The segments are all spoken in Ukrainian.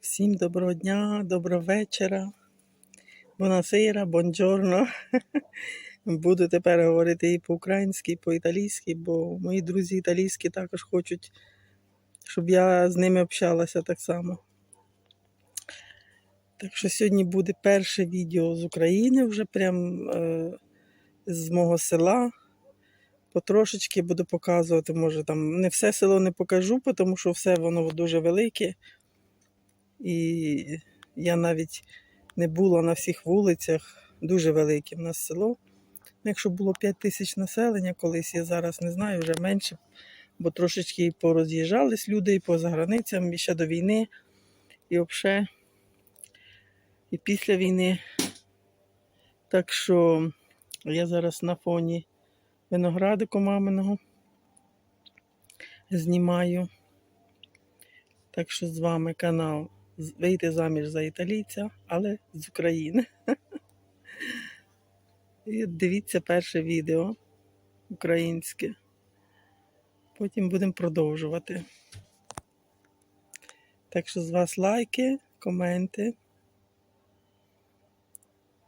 Всім доброго дня, доброго вечора. Бонасера, бонджорно. Буду тепер говорити і по-українськи, і по-італійськи, бо мої друзі італійські також хочуть, щоб я з ними общалася так само. Так що сьогодні буде перше відео з України, вже прям е, з мого села. Потрошечки буду показувати, може там не все село не покажу, тому що все воно дуже велике. І я навіть не була на всіх вулицях, дуже велике в нас село. Якщо було 5 тисяч населення колись, я зараз не знаю, вже менше, бо трошечки пороз'їжджались люди і поза границями, і ще до війни, і взагалі, і після війни. Так що я зараз на фоні виноградику маминого знімаю. Так що з вами канал Вийти заміж за італійця, але з України. І дивіться перше відео українське. Потім будемо продовжувати. Так що з вас лайки, коменти.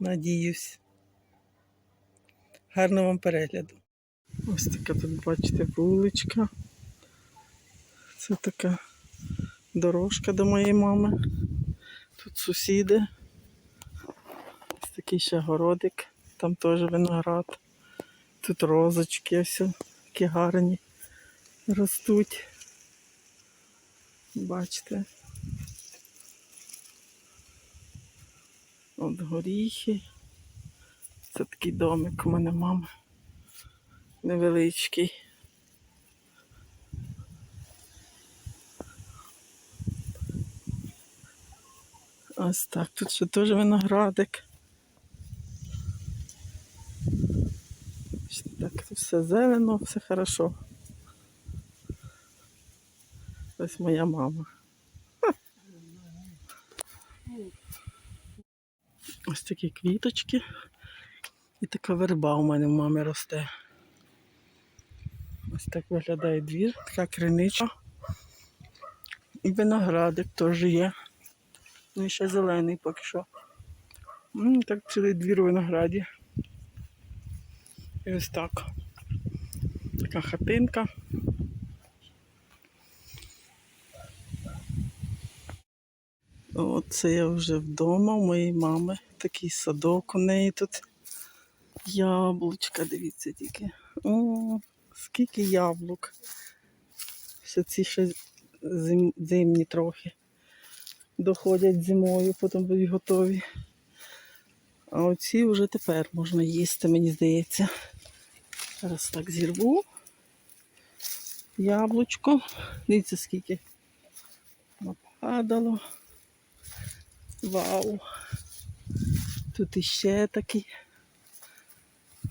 Надіюсь. Гарного вам перегляду. Ось така тут, бачите, вуличка. Це така дорожка до моєї мами. Тут сусіди. Ось такий ще городик, там теж виноград. Тут розочки ось такі гарні ростуть. Бачите. От горіхи. Це такий домик у мене мами. Невеличкий. Ось так, тут ще теж виноградик. Так, тут все зелено, все хорошо. Ось моя мама. Ось такі квіточки. І така верба у мене в мами росте. Ось так виглядає двір, така криничка. І виноградик теж є. Ну і ще зелений поки що. М, Так цілий двір у винограді. І ось так. Така хатинка. Оце я вже вдома у моєї мами. Такий садок у неї тут. Яблучка, дивіться тільки. О, скільки яблук. Ще ці ще зим, зимні трохи доходять зимою, потім будуть готові. А оці вже тепер можна їсти, мені здається. Зараз так зірву. Яблучко. Дивіться, скільки нападало. Вау. Тут іще такий.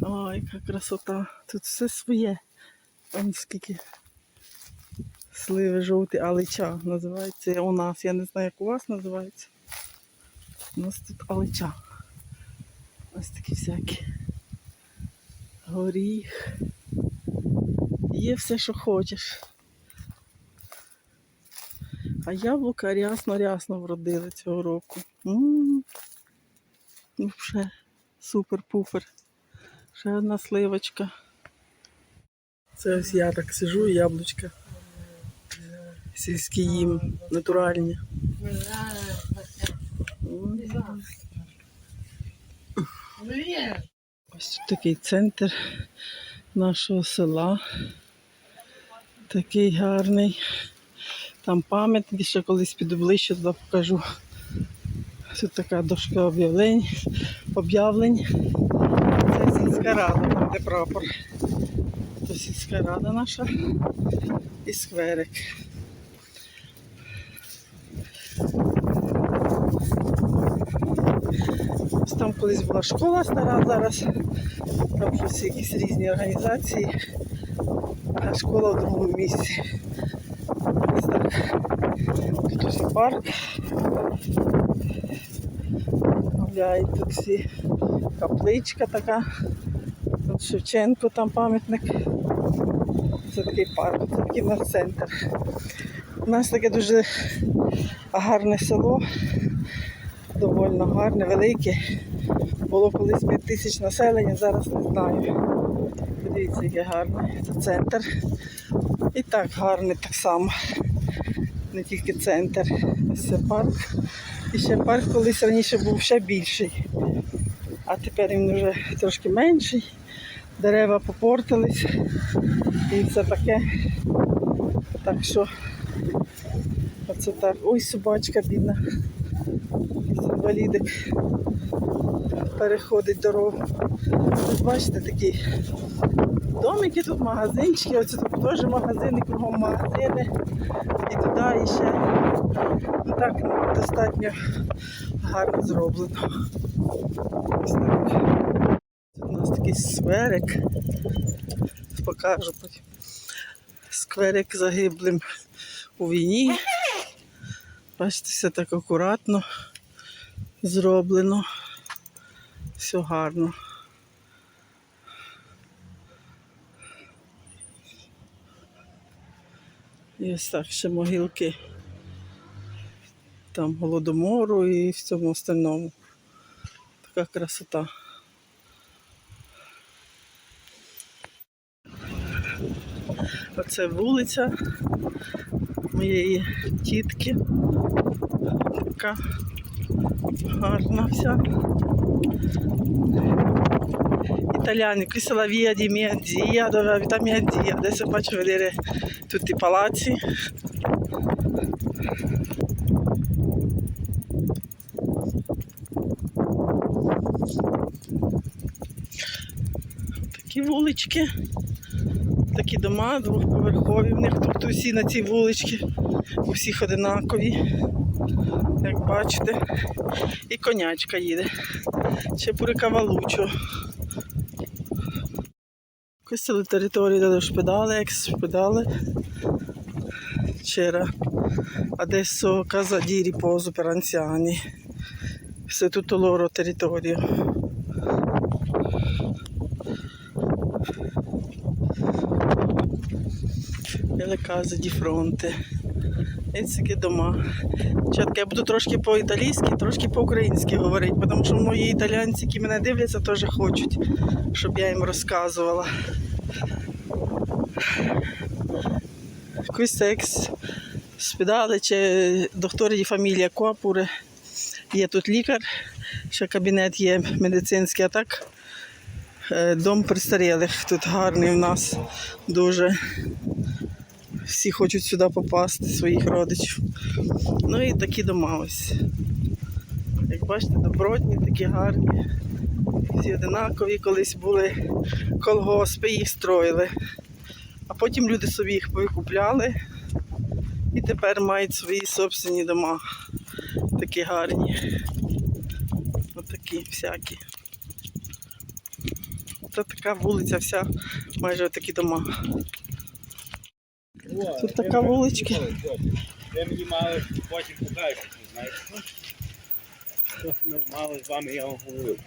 Ой, яка красота. Тут все своє. Там скільки сливи жовті, алича називається у нас. Я не знаю, як у вас називається. У нас тут алича. Ось такі всякі. Горіх. Є все, що хочеш. А яблука рясно-рясно вродили цього року. М. Ну, вже супер-пупер. Ще одна сливочка. Це ось я так сижу, яблучка. Сільські їм, натуральні. Ось тут такий центр нашого села. Такий гарний. Там пам'ятник, ще колись піду ближче туди покажу. Тут така дошка об'явлень. об'явлень. Це сільська рада, там де прапор. Це сільська рада наша і скверик. Ось Там колись була школа стара, зараз там щось якісь різні організації, а школа в другому місці. Ось так. Тут парк. Гуляють тут всі капличка така. Тут Шевченко там пам'ятник. Це такий парк, це такий в нас центр. У нас таке дуже гарне село, доволі гарне, велике. Було колись 5 тисяч населення, зараз не знаю. Подивіться, яке гарне. Це центр. І так гарне так само. Не тільки центр. Ось це парк. І ще парк колись раніше був ще більший. А тепер він вже трошки менший. Дерева попортились і все таке. Так що оце так. Ой, собачка бідна. Інвалідик переходить дорогу. Бачите такі домики, тут магазинчики, оце тут теж магазини, кругом магазини. І туди іще ну, так достатньо гарно зроблено. Тут у нас такий скверик. Покажу потім. Скверик загиблим у війні. Бачите, все так акуратно зроблено. Все гарно. І ось так ще могилки там голодомору і в цьому остальному. Така красота. Оце вулиця моєї тітки. Така via di mia zia, dove abita mia zia. Adesso faccio vedere tutti i palazzi. Такі вулички, такі дома двохповерхові. В них тут усі на цій вуличці, у всіх одинакові, бачите. І конячка їде. C'è pure cavalluccio. Questa è la territorio dell'ospedale, ex ospedale. C'era adesso casa di riposo per anziani. Questo è tutto loro territorio. E le case di fronte. Такі дома. Чатка, я буду трошки по-італійськи, трошки по-українськи говорити, тому що мої італійці, які мене дивляться, теж хочуть, щоб я їм розказувала. Questo ex ospedale c'è dottore di famiglia qua. Є тут лікар, ще кабінет є медицинський, а так е, дом престарілих. Тут гарний у нас дуже. Всі хочуть сюди попасти, своїх родичів. Ну і такі дома ось. Як бачите, добротні, такі гарні. Всі одинакові, колись були колгоспи, їх строїли. А потім люди собі їх викупляли і тепер мають свої собственні дома. Такі гарні. Отакі всякі. Це така вулиця вся, майже такі дома. Тут така вуличка. Ви мені мали потім покажете, знаєте. ну, мали з вами, я вам говорив.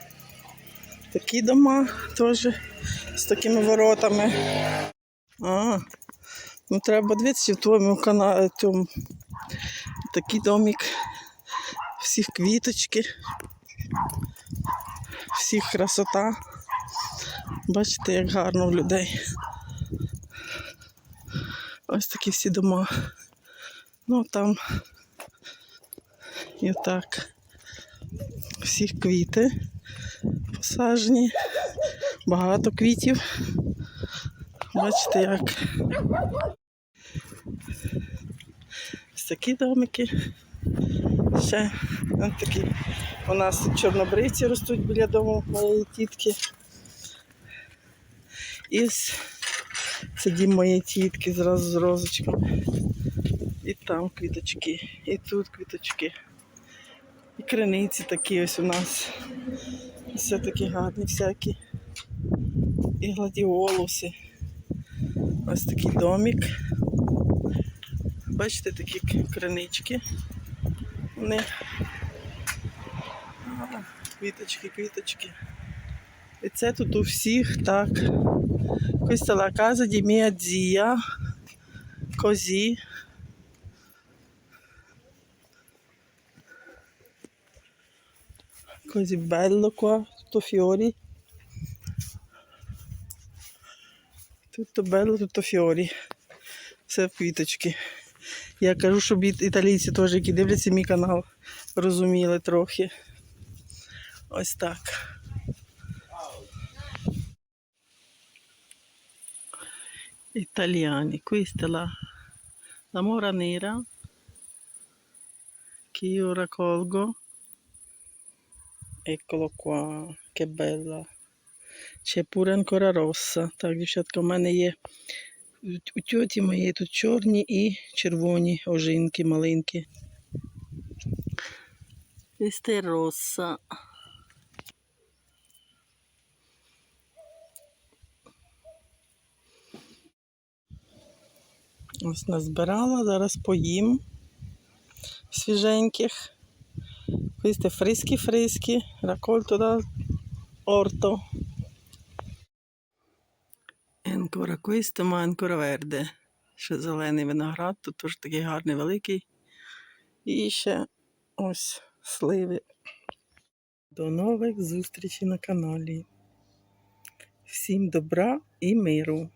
Такі дома теж з такими воротами. А, ну треба дивитися в твоєму каналі. Такий домик. Всіх квіточки. Всіх красота. Бачите, як гарно в людей. Ось такі всі дома. Ну там і так. Всіх квіти посаджені. Багато квітів. Бачите, як. Ось такі домики. Ще ось такі. У нас тут чорнобривці ростуть біля дому моєї тітки. І ось це дім моєї тітки зразу з розочками. І там квіточки, і тут квіточки. І криниці такі ось у нас. Все такі гарні всякі. І гладіолуси. Ось такий домик. Бачите, такі кринички. Вони. А, Квіточки, квіточки. І це тут у всіх так. Questa è la casa di mia zia, così. Così bello qua, tutto fiori. Tutto bello, tutto fiori. Все в квіточки. Я кажу, щоб італійці теж, які дивляться мій канал, розуміли трохи. Ось так. Italiani, questa è la, la mora nera che io raccolgo. Eccolo qua, che bella. C'è pure ancora rossa. Так, дівчатка, в мене є у тьоті моєї тут чорні і червоні ожинки маленькі. Questa è rossa. Ось назбирала, зараз поїм свіженьких. Queste freschi freschi, raccolto dal orto. E ancora questo, ma ancora verde. Ще зелений виноград, тут теж такий гарний великий. І ще ось сливи. До нових зустрічей на каналі. Всім добра і миру!